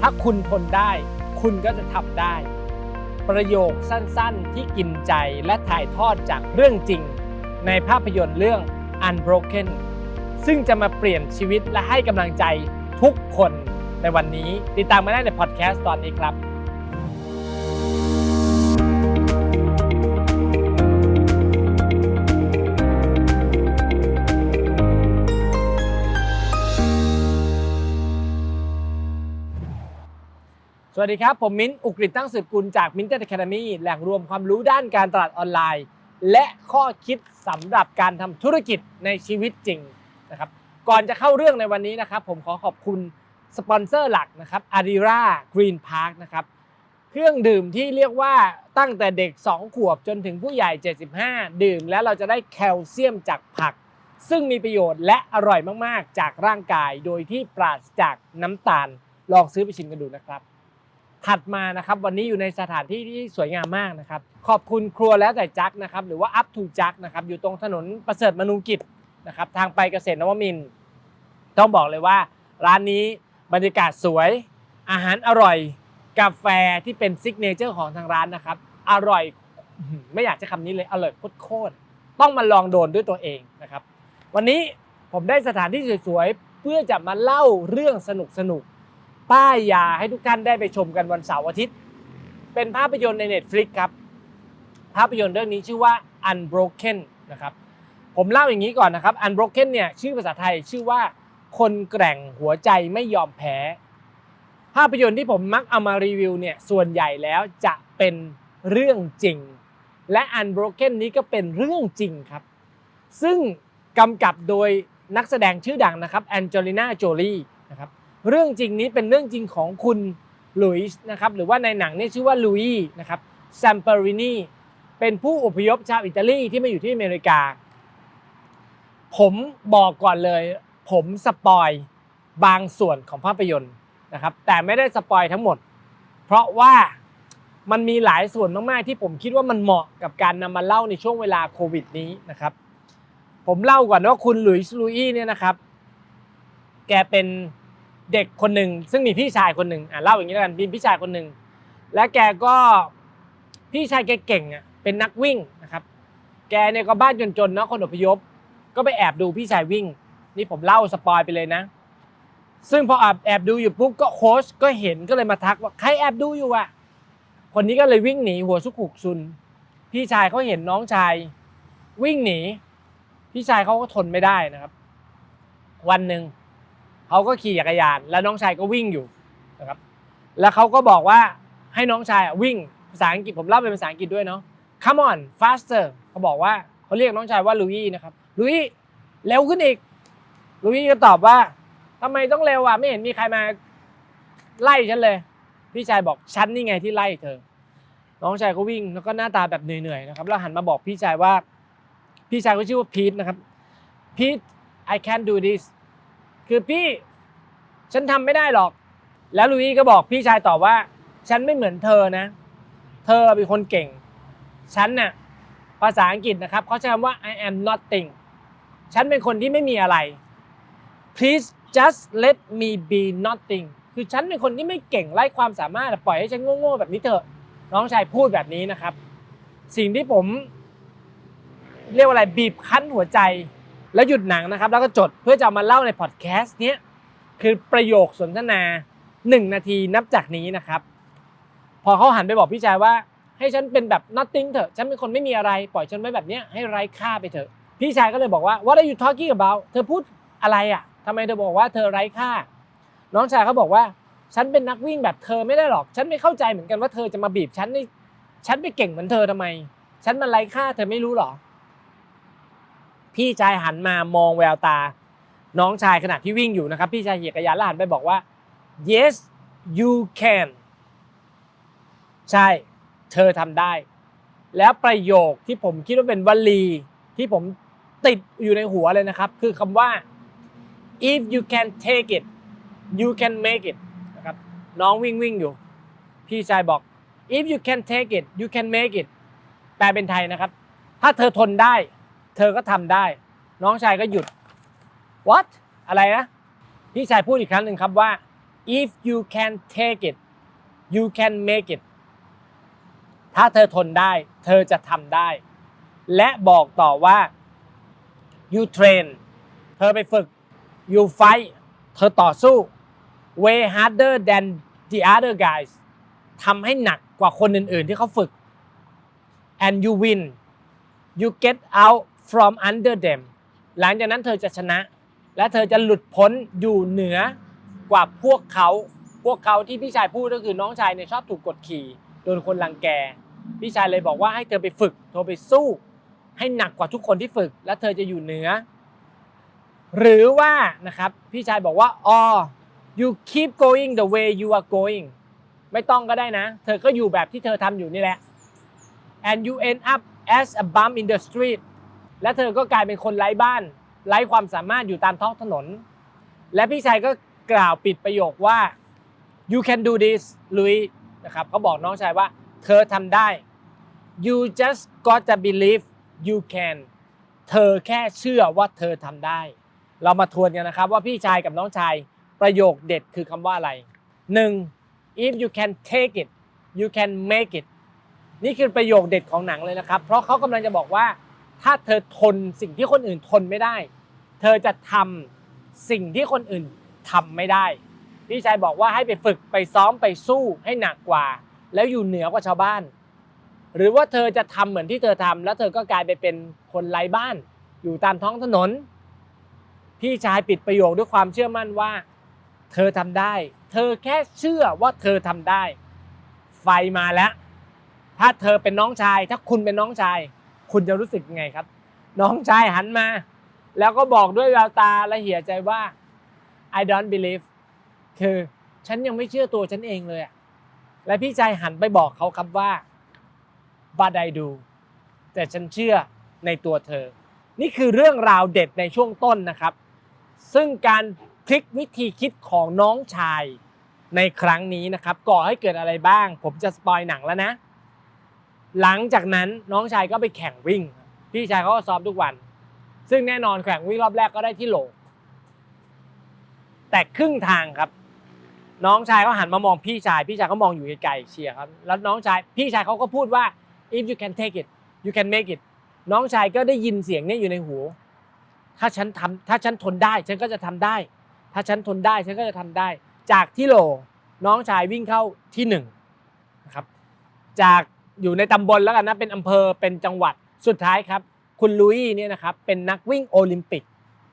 ถ้าคุณทนได้ คุณก็จะทำได้ ประโยคสั้นๆที่กินใจและถ่ายทอดจากเรื่องจริง ในภาพยนตร์เรื่อง Unbroken ซึ่งจะมาเปลี่ยนชีวิตและให้กำลังใจทุกคนในวันนี้ ติดตามมาได้ในพอดแคสต์ตอนนี้ครับ สวัสดีครับ ผมมิ้นท์อุกฤษตั้งสืบกุลจากมิ้นท์ Academy แหล่งรวมความรู้ด้านการตลาดออนไลน์ และข้อคิดสำหรับการทำธุรกิจในชีวิตจริงนะครับก่อนจะเข้าเรื่องในวันนี้นะครับ ผมขอขอบคุณสปอนเซอร์หลักนะครับ Adira Green Park นะครับเครื่องดื่มที่เรียกว่าตั้งแต่เด็ก 2 ขวบจนถึงผู้ใหญ่ 75 ดื่มแล้วเราจะได้แคลเซียมจากผัก ซึ่งมีประโยชน์และอร่อยมาก ๆ จากร่างกายโดยที่ปราศจากน้ำตาล ลองซื้อไปชิมกันดูนะครับ ถัดมานะครับวันนี้อยู่ในสถานที่ที่สวยงามมากนะครับ ขอบคุณครัวแล้วแต่จักนะครับหรือว่า up to จักนะครับอยู่ตรงถนนประเสริฐมนูกิจนะครับทางไปเกษตรนวมิน ต้องบอกเลยว่า ร้านนี้บรรยากาศสวย อาหารอร่อย กาแฟที่เป็นซิกเนเจอร์ของทางร้านนะครับ อร่อยไม่อยากจะคำนี้เลยอร่อยโคตรๆต้องมาลองโดนด้วยตัวเองนะครับ วันนี้ผมได้สถานที่สวยๆเพื่อจะมาเล่าเรื่องสนุกๆ ป้ายยาให้ทุกท่านได้ไปชมกันวันเสาร์อาทิตย์ เป็นภาพยนตร์ใน Netflix ครับ ภาพยนตร์เรื่องนี้ชื่อว่า Unbroken นะครับ ผมเล่าอย่างนี้ก่อนนะครับ Unbroken เนี่ยชื่อภาษาไทยชื่อว่า คนแกร่งหัวใจไม่ยอมแพ้ ภาพยนตร์ที่ผมมักเอามารีวิวเนี่ยส่วนใหญ่แล้วจะเป็นเรื่องจริง และ Unbroken นี้ก็เป็นเรื่องจริงครับ ซึ่งกำกับโดยนักแสดงชื่อดังนะครับแองเจลิน่าโจลีนะครับ เรื่องจริงนี้เป็นเรื่องจริงของคุณหลุยส์นะครับหรือว่าในหนังนี่ชื่อว่าลุยนะครับแซมเปอรินีเป็นผู้อพยพชาวอิตาลีที่มาอยู่ที่อเมริกา ผมบอกก่อนเลย ผมสปอยบางส่วนของภาพยนตร์นะครับแต่ไม่ได้สปอยทั้งหมด เพราะว่ามันมีหลายส่วนมากๆที่ผมคิดว่ามันเหมาะกับการนำมาเล่าในช่วงเวลาโควิดนี้นะครับ ผมเล่าก่อนว่าคุณหลุยส์ลุยเนี่ยนะครับ แกเป็น เด็กคนหนึ่งซึ่งมีพี่ชายคนหนึ่งอะเล่าอย่างนี้แล้วกันมีพี่ชายคนหนึ่งและแกก็พี่ชายแกเก่งอะเป็นนักวิ่งนะครับ แกเนี่ยก็บ้านจนๆเนาะคนอพยพ ก็ไปแอบดูพี่ชายวิ่ง นี่ผมเล่าสปอยไปเลยนะ ซึ่งพอแอบดูอยู่ปุ๊บก็โค้ชก็เห็นก็เลยมาทักว่าใครแอบดูอยู่อะคนนี้ก็เลยวิ่งหนีหัวสุกหุกซุน พี่ชายเขาเห็นน้องชาย วิ่งหนี พี่ชายเขาก็ทนไม่ได้นะครับ วันหนึ่ง เขาก็ขี่จักรยาน แล้วน้องชายก็วิ่งอยู่นะครับแล้วเขาก็บอกว่าให้น้องชายวิ่งภาษาอังกฤษผมเล่าเป็นภาษาอังกฤษด้วยเนาะ come on faster เขาบอกว่าเขาเรียกน้องชายว่าลุยนะครับลุยเร็วขึ้นอีกลุยก็ตอบว่าทำไมต้องเร็วอะไม่เห็นมีใครมาไล่ฉันเลย พี่ชายบอกฉันนี่ไงที่ไล่เธอ น้องชายก็วิ่งแล้วก็หน้าตาแบบเหนื่อยๆนะครับแล้วหันมาบอกพี่ชายว่า พี่ชายก็ชื่อว่าพีทนะครับพีท I can't do this คือพี่ฉันทำไม่ได้หรอก แล้วลุยก็บอกพี่ชายตอบว่า ฉันไม่เหมือนเธอนะ เธอเป็นคนเก่ง ฉันน่ะภาษาอังกฤษนะครับเขาใช้คำว่า I am nothing ฉันเป็นคนที่ไม่มีอะไร please just let me be nothing คือฉันเป็นคนที่ไม่เก่งไร้ความสามารถปล่อยให้ฉันโง่ๆแบบนี้เถอะ น้องชายพูดแบบนี้นะครับ สิ่งที่ผม เรียกว่าอะไรบีบคั้นหัวใจ แล้วหยุดหนังนะครับ แล้วก็จดเพื่อจะเอามาเล่าในพอดแคสต์เนี้ยคือประโยคสนทนาหนึ่งนาทีนับจากนี้นะครับ พอเขาหันไปบอกพี่ชายว่า ให้ฉันเป็นแบบ nothing เถอะ ฉันเป็นคนไม่มีอะไร ปล่อยฉันไว้แบบเนี้ยให้ไร้ค่าไปเถอะ พี่ชายก็เลยบอกว่า what are you talking about เธอพูดอะไรอะทำไมเธอบอกว่าเธอไร้ค่า น้องชายเขาบอกว่าฉันเป็นนักวิ่งแบบเธอไม่ได้หรอก ฉันไม่เข้าใจเหมือนกันว่าเธอจะมาบีบฉันนี่ฉันไปเก่งเหมือนเธอทำไม ฉันมันไร้ค่าเธอไม่รู้หรอ พี่ชายหันมามองแววตา น้องชายขณะที่วิ่งอยู่นะครับ พี่ชายเหยียบกรยานแล้วหันไปบอกว่า yes you can ใช่ เธอทำได้ แล้วประโยคที่ผมคิดว่าเป็นวลีที่ผมติดอยู่ในหัวเลยนะครับ คือคำว่า if you can take it you can make it นะครับน้องวิ่งวิ่งอยู่ พี่ชายบอก if you can take it you can make it แปลเป็นไทยนะครับ ถ้าเธอทนได้ เธอก็ทำได้ น้องชายก็หยุด what อะไรนะพี่ชายพูดอีกครั้งหนึ่งครับว่า if you can take it you can make it ถ้าเธอทนได้ เธอจะทำได้ และบอกต่อว่า you train เธอไปฝึก you fight เธอต่อสู้ way harder than the other guys ทำให้หนักกว่าคนอื่นๆที่เขาฝึก and you win you get out from under them หลังจากนั้นเธอจะชนะ และเธอจะหลุดพ้นอยู่เหนือกว่าพวกเขา พวกเขาที่พี่ชายพูดก็คือน้องชายเนี่ยชอบถูกกดขี่โดนคนรังแก พี่ชายเลยบอกว่าให้เธอไปฝึกเธอไปสู้ ให้หนักกว่าทุกคนที่ฝึก และเธอจะอยู่เหนือ หรือว่านะครับพี่ชายบอกว่า or you keep going the way you are going ไม่ต้องก็ได้นะ เธอก็อยู่แบบที่เธอทำอยู่นี่แหละ and you end up as a bum in the street และเธอก็กลายเป็นคนไร้บ้าน ไร้ความสามารถอยู่ตามท้องถนน และพี่ชายก็กล่าวปิดประโยคว่า you can do this ลุยนะครับเขาบอกน้องชายว่า เธอทำได้ you just gotta believe you can เธอแค่เชื่อว่าเธอทำได้ เรามาทวนกันนะครับว่าพี่ชายกับน้องชายประโยคเด็ดคือคำว่าอะไร 1. if you can take it you can make it นี่คือประโยคเด็ดของหนังเลยนะครับ เพราะเขากำลังจะบอกว่า ถ้าเธอทนสิ่งที่คนอื่นทนไม่ได้ เธอจะทำสิ่งที่คนอื่นทำไม่ได้ พี่ชายบอกว่าให้ไปฝึกไปซ้อมไปสู้ให้หนักกว่า แล้วอยู่เหนือกว่าชาวบ้าน หรือว่าเธอจะทำเหมือนที่เธอทำแล้วเธอก็กลายไปเป็นคนไร้บ้าน อยู่ตามท้องถนน พี่ชายปิดประโยคด้วยความเชื่อมั่นว่า เธอทำได้ เธอแค่เชื่อว่าเธอทำได้ ไฟมาแล้ว ถ้าเธอเป็นน้องชาย ถ้าคุณเป็นน้องชาย คุณจะรู้สึกไงครับ น้องชายหันมา แล้วก็บอกด้วยแววตาและเหี่ยใจว่า I don't believe คือฉันยังไม่เชื่อตัวฉันเองเลยอะและพี่ชายหันไปบอกเขาครับว่า but I do แต่ฉันเชื่อในตัวเธอ นี่คือเรื่องราวเด็ดในช่วงต้นนะครับ ซึ่งการพลิกวิธีคิดของน้องชายในครั้งนี้นะครับ ก่อให้เกิดอะไรบ้าง ผมจะสปอยหนังแล้วนะ หลังจากนั้นน้องชายก็ไปแข่งวิ่ง พี่ชายเขาก็ซ้อมทุกวัน ซึ่งแน่นอนแข่งวิ่งรอบแรกก็ได้ที่โหล แต่ครึ่งทางครับ น้องชายก็หันมามองพี่ชาย พี่ชายก็มองอยู่ไกลๆเชียร์ครับ แล้วน้องชายพี่ชายเขาก็พูดว่า if you can take it you can make it น้องชายก็ได้ยินเสียงนี้อยู่ในหู ถ้าฉันทำถ้าฉันทนได้ ฉันก็จะทำได้ ถ้าฉันทนได้ฉันก็จะทำได้ จากที่โหลน้องชายวิ่งเข้าที่หนึ่งนะครับ จาก อยู่ในตำบลแล้วกันนะเป็นอำเภอเป็นจังหวัดสุดท้ายครับ คุณลุยเนี่ยนะครับเป็นนักวิ่งโอลิมปิก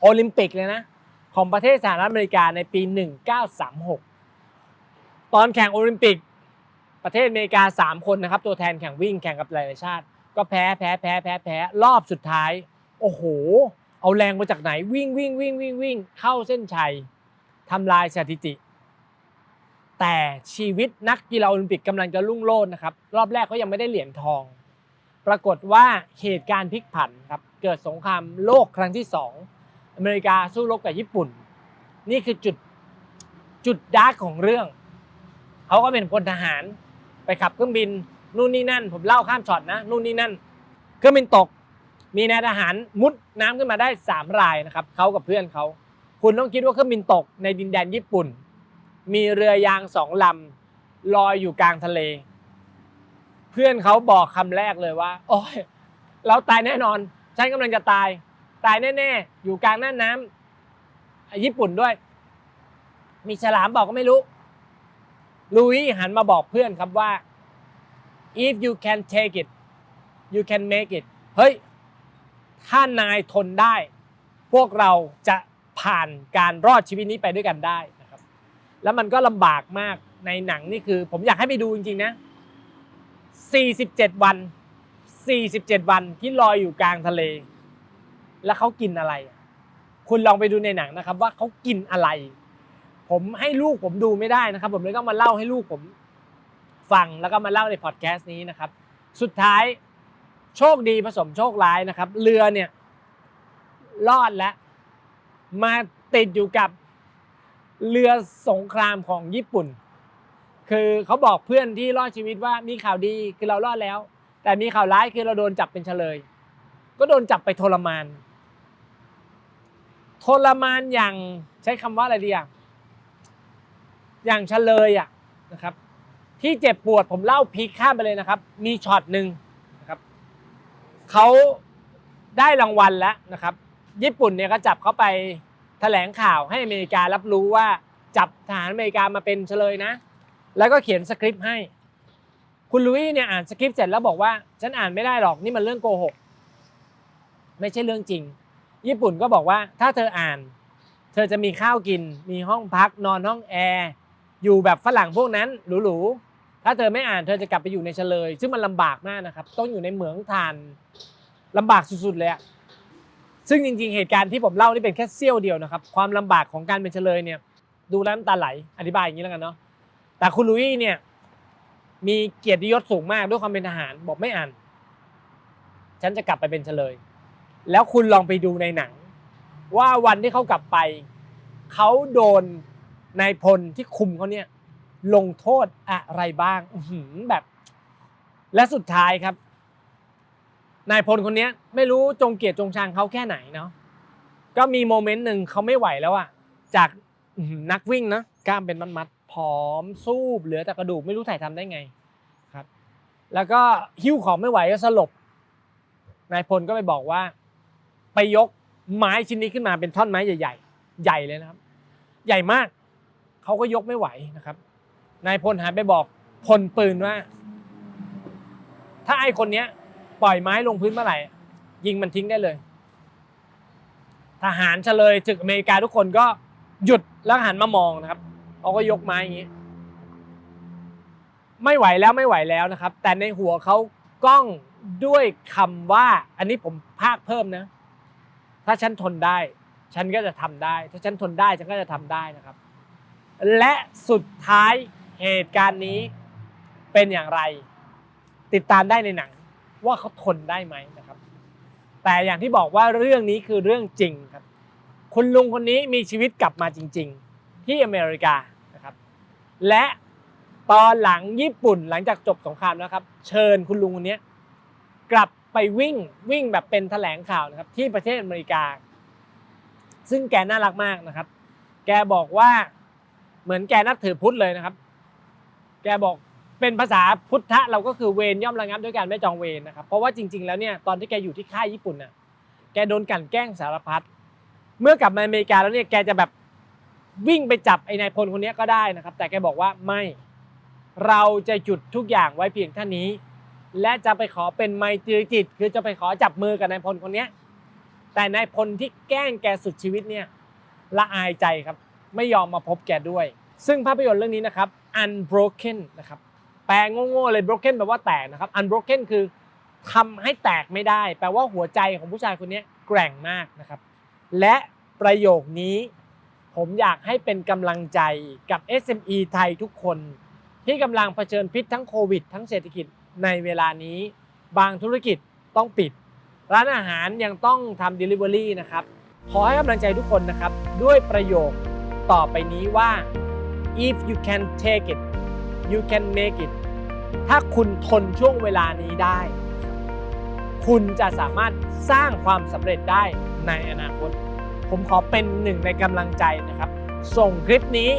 โอลิมปิกเลยนะของประเทศสหรัฐอเมริกาในปี 1936 ตอนแข่งโอลิมปิก ประเทศอเมริกา 3 คนนะครับ ตัวแทนแข่งวิ่งแข่งกับหลายชาติ ก็แพ้แพ้แพ้แพ้แพ้รอบสุดท้าย โอ้โห เอาแรงมาจากไหนวิ่งวิ่งวิ่งวิ่งวิ่งเข้าเส้นชัยทำลายสถิติ แต่ชีวิตนักกีฬาโอลิมปิกกำลังจะรุ่งโรจน์นะครับ รอบแรกเขายังไม่ได้เหรียญทอง ปรากฏว่าเหตุการณ์พลิกผันครับ เกิดสงครามโลกครั้งที่สองอเมริกาสู้รบกับญี่ปุ่น นี่คือจุดจุดดาร์กของเรื่อง เขาก็เป็นพลทหารไปขับเครื่องบินนู่นนี่นั่น ผมเล่าข้ามช็อตนะนู่นนี่นั่นเครื่องบินตก มีนายทหารมุดน้ำขึ้นมาได้3รายนะครับเขากับเพื่อนเขา คุณต้องคิดว่าเครื่องบินตกในดินแดนญี่ปุ่น มีเรือยางสองลำลอยอยู่กลางทะเล เพื่อนเขาบอกคำแรกเลยว่า โอ้ยเราตายแน่นอนฉันกำลังจะตาย ตายแน่ๆ อยู่กลางน้านน้ำญี่ปุ่นด้วย มีฉลามบอกก็ไม่รู้ลุยหันมาบอกเพื่อนครับว่า if you can take it you can make it เฮ้ย ถ้านายทนได้ พวกเราจะผ่านการรอดชีวิตนี้ไปด้วยกันได้ แล้วมันก็ลำบากมากในหนังนี่คือ ผมอยากให้ไปดูจริงๆนะ 47 วัน 47 วันที่ลอยอยู่กลางทะเล แล้วเขากินอะไร คุณลองไปดูในหนังนะครับ ว่าเขากินอะไร ผมให้ลูกผมดูไม่ได้นะครับ ผมเลยต้องมาเล่าให้ลูกผมฟังแล้วก็มาเล่าในพอดแคสต์นี้นะครับ สุดท้ายโชคดีผสมโชคร้ายนะครับ เรือเนี่ยรอดแล้วมาติดอยู่กับ เรือสงครามของญี่ปุ่น คือเขาบอกเพื่อนที่รอดชีวิตว่ามีข่าวดีคือเรารอดแล้ว แต่มีข่าวร้ายคือเราโดนจับเป็นเฉลย ก็โดนจับไปทรมาน ทรมานอย่างใช้คำว่าอะไรดีอะอย่างเฉลยอะนะครับ ที่เจ็บปวดผมเล่าพีคข้ามไปเลยนะครับ มีช็อตหนึ่งนะครับเขาได้รางวัลแล้วนะครับ ญี่ปุ่นเนี่ยก็จับเขาไป แถลงข่าวให้อเมริการับรู้ว่าจับทหารอเมริกามาเป็นเฉลยนะ แล้วก็เขียนสคริปต์ให้ คุณลุยเนี่ยอ่านสคริปต์เสร็จแล้วบอกว่า ฉันอ่านไม่ได้หรอกนี่มันเรื่องโกหก ไม่ใช่เรื่องจริง ญี่ปุ่นก็บอกว่าถ้าเธออ่าน เธอจะมีข้าวกิน มีห้องพักนอนห้องแอร์อยู่แบบฝรั่งพวกนั้นหรูๆถ้าเธอไม่อ่านเธอจะกลับไปอยู่ในเฉลย ซึ่งมันลำบากมากนะครับ ต้องอยู่ในเหมืองทานลำบากสุดๆเลยอะ ซึ่งจริงๆ เหตุการณ์ที่ผมเล่านี่เป็นแค่เสี้ยวเดียวนะครับ ความลำบากของการเป็นเฉลยเนี่ยดูแล้วน้ำตาไหลอธิบายอย่างนี้แล้วกันเนาะแต่คุณลุยเนี่ยมีเกียรติยศสูงมากด้วยความเป็นทหารบอกไม่อ่านฉันจะกลับไปเป็นเฉลย แล้วคุณลองไปดูในหนัง ว่าวันที่เขากลับไป เขาโดนนายพลที่คุมเขาเนี่ยลงโทษอะไรบ้างแบบ และสุดท้ายครับ นายพลคนนี้ไม่รู้จงเกียดจงชังเขาแค่ไหนเนาะก็มีโมเมนต์หนึ่งเขาไม่ไหวแล้วอะจากนักวิ่งนะกล้ามเป็นมัดๆผอมซูบเหลือแต่กระดูกไม่รู้ถ่ายทำได้ไงครับ แล้วก็หิ้วของไม่ไหวก็สลบนายพลก็ไปบอกว่า ไปยกไม้ชิ้นนี้ขึ้นมาเป็นท่อนไม้ใหญ่ ๆ ใหญ่เลยนะครับ ใหญ่มากเขาก็ยกไม่ไหวนะครับนายพลหันไปบอกพลปืนว่า ถ้าไอ้คนเนี้ย ปล่อยไม้ลงพื้นเมื่อไหร่ ยิงมันทิ้งได้เลย ทหารเฉลยถึกอเมริกาทุกคนก็หยุดแล้วหันมามองนะครับเขาก็ยกไม้อย่างนี้ ไม่ไหวแล้วไม่ไหวแล้วนะครับ แต่ในหัวเขากล้องด้วยคำว่า อันนี้ผมภาคเพิ่มนะ ถ้าฉันทนได้ ฉันก็จะทำได้ ถ้าฉันทนได้ฉันก็จะทำได้นะครับ และสุดท้ายเหตุการณ์นี้เป็นอย่างไร ติดตามได้ในหนัง ว่าเขาทนได้ไหมนะครับ แต่อย่างที่บอกว่าเรื่องนี้คือเรื่องจริงครับ คุณลุงคนนี้มีชีวิตกลับมาจริง ๆ ที่อเมริกานะครับ และตอนหลังญี่ปุ่นหลังจากจบสงครามแล้วครับ เชิญคุณลุงคนนี้กลับไปวิ่งวิ่งแบบเป็นแถลงข่าวนะครับที่ประเทศอเมริกา ซึ่งแกน่ารักมากนะครับ แกบอกว่าเหมือนแกนับถือพุทธเลยนะครับ แกบอก เป็นภาษาพุทธะเราก็คือเวรย่อมระงับด้วยการไม่จองเวรนะครับเพราะว่าจริง ๆแล้วเนี่ยตอนที่แกอยู่ที่ค่ายญี่ปุ่นน่ะแกโดนกลั่นแกล้งสารพัดเมื่อกลับมาอเมริกาแล้วเนี่ยแกจะแบบวิ่งไปจับไอ้นายพลคนนี้ก็ได้นะครับ แต่แกบอกว่าไม่เราจะหยุดทุกอย่างไว้เพียงเท่านี้ และจะไปขอเป็นไมตรีจิต คือจะไปขอจับมือกับนายพลคนนี้แต่นายพลที่แกล้งแกสุดชีวิตเนี่ยละอายใจครับ ไม่ยอมมาพบแกด้วย ซึ่งภาพยนตร์เรื่องนี้นะครับ Unbroken นะครับ แปลโง่ๆเลย broken แปลว่าแตกนะครับ unbroken คือทำให้แตกไม่ได้ แปลว่าหัวใจของผู้ชายคนนี้แกร่งมากนะครับ และประโยคนี้ผมอยากให้เป็นกำลังใจกับ SME ไทยทุกคน ที่กำลังเผชิญพิษทั้งโควิด ทั้งเศรษฐกิจในเวลานี้ บางธุรกิจต้องปิด ร้านอาหารยังต้องทำ Delivery นะครับ ขอให้กำลังใจทุกคนนะครับ ด้วยประโยคต่อไปนี้ว่า if you can take it you can make it ถ้าคุณทนช่วงเวลานี้ได้ คุณจะสามารถสร้างความสำเร็จได้ในอนาคต ผมขอเป็นหนึ่งในกำลังใจนะครับ ส่งคลิปนี้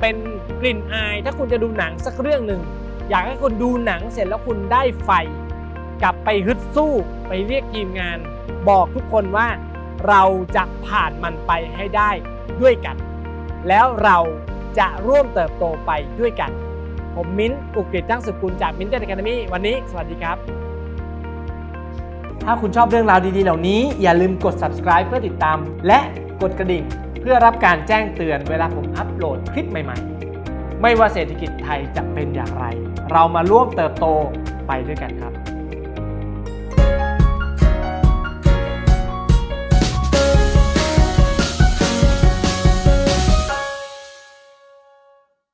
เป็นกลิ่นอาย ถ้าคุณจะดูหนังสักเรื่องหนึ่ง อยากให้คุณดูหนังเสร็จแล้วคุณได้ไฟ กลับไปฮึดสู้ไปเรียกทีมงาน บอกทุกคนว่าเราจะผ่านมันไปให้ได้ด้วยกัน แล้วเราจะร่วมเติบโตไปด้วยกัน ผมมิ้นท์อุกฤษตั้งสุกุลจากมิ้นท์เทนแคนามีวันนี้ สวัสดีครับ ถ้าคุณชอบเรื่องราวดีๆ เหล่านี้ อย่าลืมกด subscribe เพื่อติดตาม และกดกระดิ่ง เพื่อรับการแจ้งเตือนเวลาผมอัปโหลดคลิปใหม่ๆ ไม่ว่าเศรษฐกิจไทยจะเป็นอย่างไร เรามาร่วมเติบโตไปด้วยกันครับ